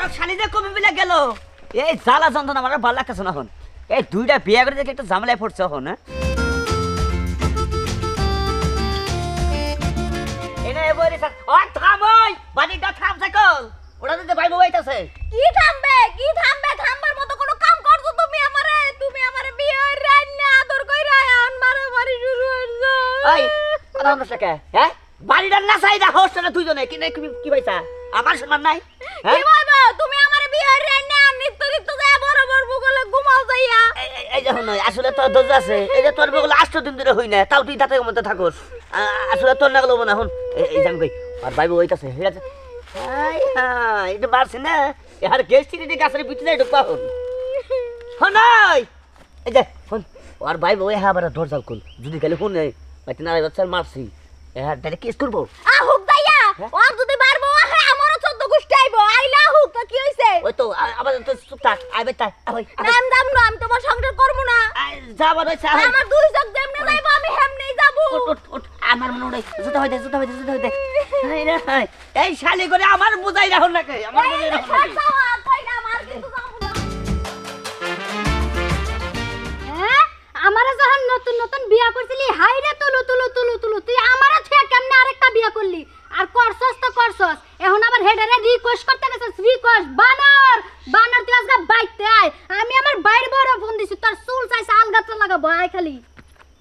আরও শালিদের কমে মিলে গেল। এই জ্বালা যন্ত্রণা আমার ভালো লাগতেছে না এখন। এই দুইটা বিয়ে করে দেখে একটু ঝামেলায় পড়ছে এখন হ্যাঁ? এনে এ স্যার ও থাম ওই! বাড়িটা থাম সাইকেল! ওটা দিতে ভাই বইতাছে কি থামবে? কি থামবে? থামবার মতো কোনো কাম করছ তুমি আমারে? তুমি আমারে বিয়ে রান্না আদর কইরা আন মারা মারি শুরু হইছো ওই কথা বলছ কে? হ্যাঁ? বাড়িটা না হোস্টেলে দুইজনে। কি কি পাইছা? আমার সম্মান নাই? হ্যাঁ? তুমি আমারে বিয়ে রান্না নিত্য নিত্য যায় বড় বড় বগলে ঘুমাও যাইয়া। এই- আসলে তোর দোষ আছে। এই যে তোর বগলে আষ্ট দিন ধরে হই না তাও তুই তাতে মধ্যে থাকোস। আসলে তোর না গেলো না এখন এই- এই জান কই আর ভাই ওইটাছে ঠিক আছে। এটা বাড়ছে না। গ্যাস চিনি গাছের ভিতরে ঢুকবা হন হন এই যে হন আর ভাই হ্যাঁ আবার দরজাল যদি গেলে কোন নেই বাইতে না বাচ্চার মারছি। হ্যাঁ ডাইরেক্ট কেস করব? আহুক দাইয়া। হ্যাঁ? আর যদি আহে আইবো আইলা হুক তো কি হইছে? ওই তো আবার তো চুপ থাক আইবে তাই না আমি যাম না আমি তোমার সংসার করব না। যাবার হয়েছে আমার দুই চোখ যাইবো আমি হেমনেই যাব। উঠ, আমার মনে হয় জুতা হইতে জুতা হইতে জুতা হইতে এই শালি করে আমার বুঝাই রাখুন নাকি আমার বুঝাই রাখুন নাকি? রিকোয়েস্ট করতে গেছিস রিকোয়েস্ট বানর বানর তুই আজকে বাইতে আয়। আমি আমার বাইরে বড় ফোন দিছি, তোর চুল চাইছে আলগাতরা লাগাবো, আয় খালি।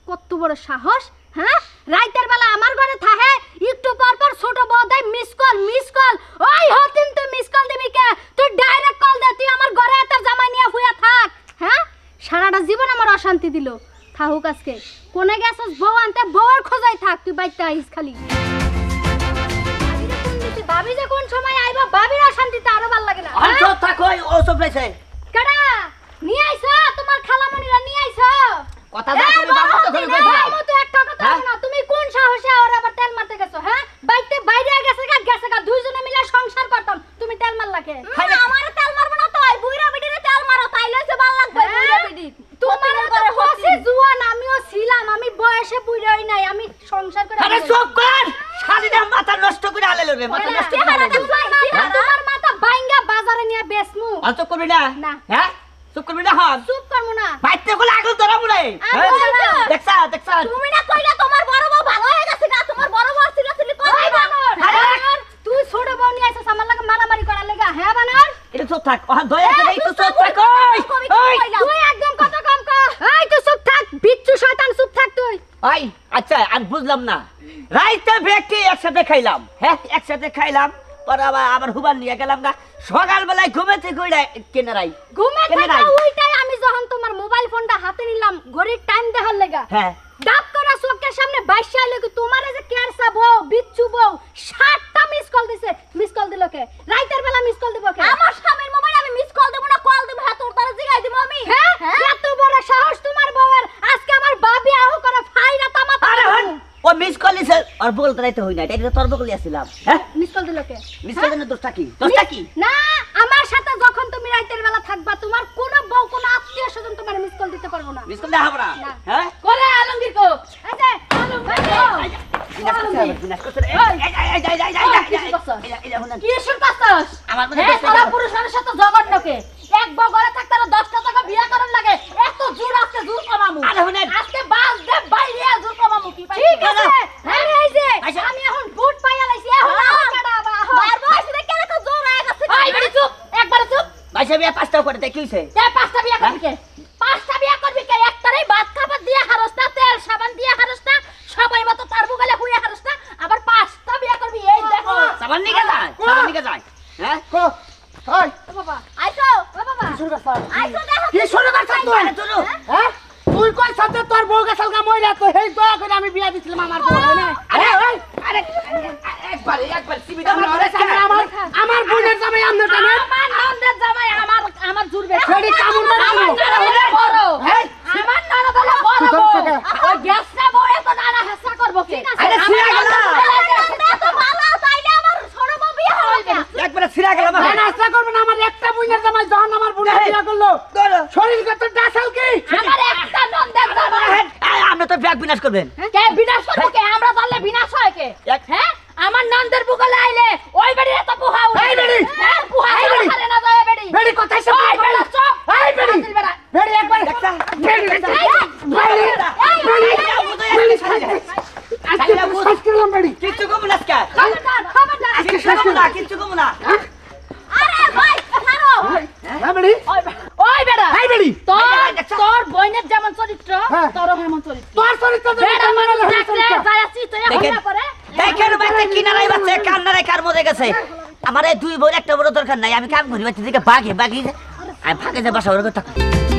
কত বড় সাহস হ্যাঁ? রাইতের বেলা আমার ঘরে থাহে একটু পর পর ছোট বউ দেয় মিস কল মিস কল ওই হতিন, তুই মিস কল দিবি কে? তুই ডাইরেক্ট কল দে, তুই আমার ঘরে এত জামাই নিয়ে ফুয়া থাক হ্যাঁ? সারাটা জীবন আমার অশান্তি দিল। থাকুক আজকে। কোনে গেছস বউ আনতে বউর খোঁজাই থাক, তুই বাইতে আইস খালি। ভাবি যে কোন সময় আইবা ভাবির অশান্তিতে আরও ভালো লাগে না আর তো চুপ থাক ওই ও সব লাইছে কেডা? নিয়ে আইছো? তোমার খালামণিরা নিয়ে আইছো? কথা দাও তুমি বাবা তো করে ধরে ভাই তো একটা কথা হ্যাঁ? না, তুমি কোন সাহসে আর আবার তেল মারতে গেছো হ্যাঁ? বাইতে বাইরে গেছে গা গেছে গা দুইজনে মিলে সংসার করতাম তুমি তেল মারলাকে আমার তেল মারবো না তো বুইরা বিডিরে তেল মারো তাইলে হচ্ছে ভালো লাগবে বুইরা বিডি তোমার তো কষি জুয়ান আমিও ছিলাম আমি বয়সে বুইরাই নাই আমি সংসার করে আরে চুপ কর শালিটা মাথা নষ্ট করে আলে রে মাথা নষ্ট করে আলে তোমার মাথা বাইঙ্গা বাজারে নিয়ে বেচমু আর চুপ করবি না। হ্যাঁ? চুপ করবি না হন চুপ করমু না। বাইতে গুলো আগল ধরা ধরা? দেখছা দেখছা। তুমি না কইলা তোমার বড় বউ ভালো হয়ে গেছে না তোমার বড় বউ ছিল ছিল কই বানর তুই ছোট বউ নিয়ে আইছস আমার লাগে মারামারি করার লাগা হ্যাঁ বানর? এটা চুপ থাক। ওহন দয়া করে একটু চুপ থাক ওই তুই একদম কথা কম কর এই তুই চুপ থাক বিচ্ছু শয়তান চুপ থাক তুই। ওই আচ্ছা আমি বুঝলাম না। রাইতে ব্যক্তি একসাথে খাইলাম। হ্যাঁ একসাথে খাইলাম। পরে আবার আবার হুবার নিয়ে গেলাম গা। সকালবেলায় ঘুমেতে কইরা কেনে ঘুমে থাকা ওইটাই আমি যখন তোমার মোবাইল ফোনটা হাতে নিলাম ঘড়ির টাইম দেখার লাগা। হ্যাঁ। ডাব করা চোখের সামনে বাইশা লোক তোমার যে কেরসা বউ বিচ্ছু বউ সাতটা মিস কল দিছে। মিস কল দিল কে? রাইতের বেলা মিস কল দিব কে? আমার স্বামীর মোবাইল আমি মিস কল দেব না কল দেব হ্যাঁ তোর তারা জিগাই দিব আমি হ্যাঁ এত বড় সাহস তোমার বউয়ের আজকে আমার বাবি আহ করে ফাইরা তামাতা আরে হন ও মিস কলিছে আর বলতে রাইতে হই না এটা তোর বকলি আসছিলাম হ্যাঁ মিস কল দিল কে মিস কলিছে দোষটা কি দোষটা কি না আমার সাথে যখন তুমি রাইতের বেলা থাকবা তোমার কোন বউ কোন আত্মীয় স্বজন তোমার মিস কল দিতে পারব না মিস কল দেখাবো না না। হ্যাঁ কোলে আলমগীর কো এই আলমগীর কো বিনাশ করতে হবে, বিনাশ করতে হবে। এই, এই, ভাইসা বিয়া পাঁচটাও করে দেয়, কি হইছে? কে পাঁচটা বিয়া করবি কে? পাঁচটা বিয়া করবি কে? একটারই ভাত খাবার দিয়ে হারস না তেল সাবান দিয়ে হারস না সবাই মতো তার বুগালে হুয়ে হারস না আবার পাঁচটা বিয়া করবি এই দেখো। সাবান নিকে যায়, সাবান নিকে যায়। হ্যাঁ? কো? ওই ও বাবা আইছো ও বাবা। শুরু করছ? আইছো দেখো কি শুরু করছ তুই? আরে তুলু। হ্যাঁ? তুই কই সাথে তোর বউ গেছাল গা মইরা তো হেই দয়া করে আমি বিয়া দিছিলাম আমার বউ হয় না? আরে, ওই, আরে, একবার, একবার, সিবিটা আমার মারে, আমার আমার আমার বোনের জামাই আমনে টানে আমার নন্দের জামাই আমার আমার জুড়বে সেটি কামড় মারবো। আমার ননদ হলো বড় এই, আমার ননদ হলো বড় তুই বউ। ধরছ কে? ওই গ্যাসটা বড় তো নানা হেসা করব কি আরে, ছিঁড়া গেল। তো ভালো তাইলে আমার ছোট বউ বিয়ে হবে না একবারে ছিঁড়া গেল আমার। না নাস্তা করবে না আমার একটা বোনের জামাই যখন আমার বোনের এই, বিয়া করল করো। শরীর কত ডাসাল কি? আমার একটা নন্দের জামাই এই, আপনি তো ব্যাগ বিনাশ করবেন। কে বিনাশ করব কে? আমরা জানলে বিনাশ হয় কে? হ্যাঁ? আমার নন্দের বুকলে আইলে ওই বেড়ি এত পুহা উড়ে এই বেড়ি! হ্যাঁ পুহা এই না যায় বেড়ি। বেড়ি কোথায় সে ওই বেড়া? চুপ এই বেড়ি! বেড়ি। একবার। দেখছা? বেড়ি এই, এই, এই, এই, আজকে শ্বাস করলাম বেড়ি। কিচ্ছু কমু না আজকে। খবরদার, খবরদার। কিচ্ছু কমু না কিচ্ছু কমু না। আরে ভাই ছাড়ো। হ্যাঁ বেড়ি। ওই বেড়া? তোর তোর বইনের যেমন চরিত্র হ্যাঁ। তোরও হেমন চরিত্র। তোর চরিত্র বেড়া মানুষ দেখলে যায় দেখেন। বাইতে কিনারাই বাচ্চা কান্নারে কার মধ্যে গেছে। আমার এই দুই বই একটা বড় দরকার নাই আমি কাম করি বাচ্চা দিকে বাঘে বাঘি আমি ফাঁকে যে বাসা ওরকম